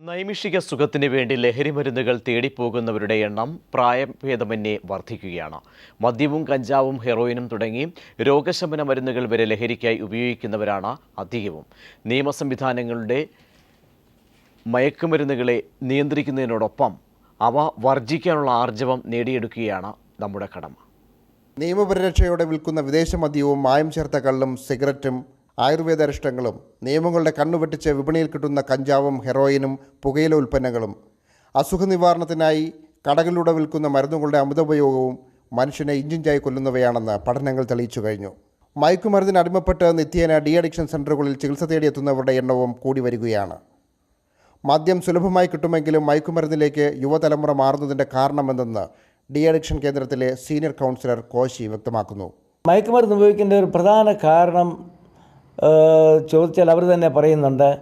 നൈമിഷിക സുഖത്തിന് വേണ്ടി ലഹരി മരുന്നുകൾ തേടിപ്പോകുന്നവരുടെ എണ്ണം പ്രായഭേദമന്യേ വർദ്ധിക്കുകയാണ്. മദ്യവും കഞ്ചാവും ഹെറോയിനും തുടങ്ങി രോഗശമന മരുന്നുകൾ വരെ ലഹരിക്കായി ഉപയോഗിക്കുന്നവരാണ് അധികവും. നിയമ സംവിധാനങ്ങളുടെ മയക്കുമരുന്നുകളെ നിയന്ത്രിക്കുന്നതിനോടൊപ്പം അവ വർജിക്കാനുള്ള ആർജവം നേടിയെടുക്കുകയാണ് നമ്മുടെ കടമ. നിയമപരിരക്ഷയോടെ വിൽക്കുന്ന വിദേശ മദ്യവും മായം ചേർത്ത കള്ളും സിഗരറ്റും ആയുർവേദ അരിഷ്ടങ്ങളും നിയമങ്ങളുടെ കണ്ണുവെട്ടിച്ച് വിപണിയിൽ കിട്ടുന്ന കഞ്ചാവും ഹെറോയിനും പുകയില ഉൽപ്പന്നങ്ങളും അസുഖ നിവാരണത്തിനായി കടകളിലൂടെ വിൽക്കുന്ന മരുന്നുകളുടെ അമിതോപയോഗവും മനുഷ്യനെ ഇഞ്ചിഞ്ചായി കൊല്ലുന്നവയാണെന്ന് പഠനങ്ങൾ തെളിയിച്ചു കഴിഞ്ഞു. മയക്കുമരുന്നിന് അടിമപ്പെട്ട് നിത്യേന ഡി അഡിക്ഷൻ സെന്ററുകളിൽ ചികിത്സ തേടിയെത്തുന്നവരുടെ എണ്ണവും കൂടി വരികയാണ്. മദ്യം സുലഭമായി കിട്ടുമെങ്കിലും മയക്കുമരുന്നിലേക്ക് യുവതലമുറ മാറുന്നതിന്റെ കാരണമെന്തെന്ന് ഡി അഡിക്ഷൻ കേന്ദ്രത്തിലെ സീനിയർ കൗൺസിലർ കോശി വ്യക്തമാക്കുന്നു. മയക്കുമരുന്ന് ഉപയോഗിക്കേണ്ട ഒരു പ്രധാന കാരണം ചോദിച്ചാൽ അവർ തന്നെ പറയുന്നുണ്ട്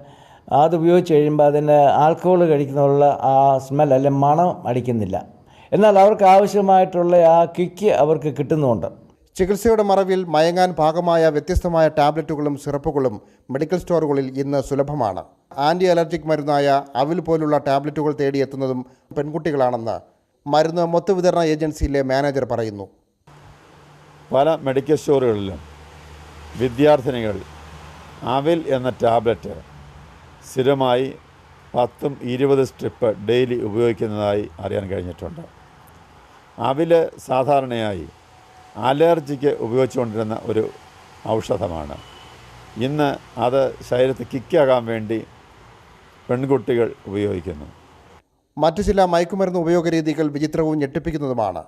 അത് ഉപയോഗിച്ച് കഴിയുമ്പോൾ അതിന് ആൽക്കഹോൾ കഴിക്കുന്നതിനുള്ള ആ സ്മെൽ അല്ലെ മണം അടിക്കുന്നില്ല. എന്നാൽ അവർക്ക് ആവശ്യമായിട്ടുള്ള ആ കിക്ക് അവർക്ക് കിട്ടുന്നുമുണ്ട്. ചികിത്സയുടെ മറവിൽ മയങ്ങാൻ ഭാഗമായ വ്യത്യസ്തമായ ടാബ്ലറ്റുകളും സിറപ്പുകളും മെഡിക്കൽ സ്റ്റോറുകളിൽ ഇന്ന് സുലഭമാണ്. ആന്റി അലർജിക് മരുന്നായ അവിൽ പോലുള്ള ടാബ്ലറ്റുകൾ തേടിയെത്തുന്നതും പെൺകുട്ടികളാണെന്ന് മരുന്ന് മൊത്തവിതരണ ഏജൻസിയിലെ മാനേജർ പറയുന്നു. പല മെഡിക്കൽ സ്റ്റോറുകളിലും വിദ്യാർത്ഥിനികൾ അവിൽ എന്ന ടാബ്ലറ്റ് സ്ഥിരമായി പത്തും ഇരുപത് സ്ട്രിപ്പ് ഡെയിലി ഉപയോഗിക്കുന്നതായി അറിയാൻ കഴിഞ്ഞിട്ടുണ്ട്. അവിൽ സാധാരണയായി അലർജിക്ക് ഉപയോഗിച്ചുകൊണ്ടിരുന്ന ഒരു ഔഷധമാണ്. ഇന്ന് അത് ശരീരത്തിൽ കിക്കാകാൻ വേണ്ടി പെൺകുട്ടികൾ ഉപയോഗിക്കുന്നു. മറ്റു ചില മയക്കുമരുന്ന് ഉപയോഗ രീതികൾ വിചിത്രവും ഞെട്ടിപ്പിക്കുന്നതുമാണ്.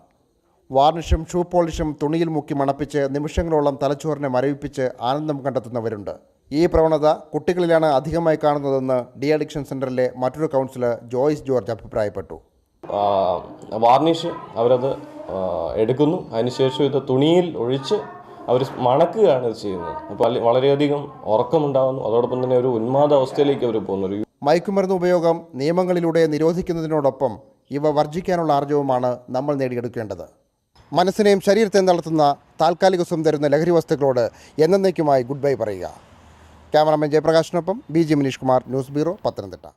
വാർണിഷും ഷൂ പോളിഷും തുണിയിൽ മുക്കി മണപ്പിച്ച് നിമിഷങ്ങളോളം തലച്ചോറിനെ മരവിപ്പിച്ച് ആനന്ദം കണ്ടെത്തുന്നവരുണ്ട്. ഈ പ്രവണത കുട്ടികളിലാണ് അധികമായി കാണുന്നതെന്ന് ഡി അഡിക്ഷൻ സെന്ററിലെ മറ്റൊരു കൗൺസിലർ ജോയ്സ് ജോർജ് അഭിപ്രായപ്പെട്ടു. വാർണിഷ് അവരത് എടുക്കുന്നു. അതിനുശേഷം ഇത് തുണിയിൽ ഒഴിച്ച് അവർ മണക്കുകയാണ് ഇത് ചെയ്യുന്നത്. അപ്പോൾ വളരെയധികം ഉറക്കമുണ്ടാകുന്നു അതോടൊപ്പം തന്നെ ഒരു ഉന്മാദ അവസ്ഥയിലേക്ക് അവർ പോകുന്നു. മയക്കുമരുന്ന് ഉപയോഗം നിയമങ്ങളിലൂടെ നിരോധിക്കുന്നതിനോടൊപ്പം ഇവ വർജിക്കാനുള്ള ആർജവുമാണ് നമ്മൾ നേടിയെടുക്കേണ്ടത്. മനസ്സിനെയും ശരീരത്തെയും നടത്തുന്ന താൽക്കാലിക സുഖം തരുന്ന ലഹരി വസ്തുക്കളോട് എന്നേക്കുമായി ഗുഡ് ബൈ പറയുക. Cameraman ജയപ്രകാശിനൊപ്പം B G Maneesh Kumar news bureau Pathanamthitta.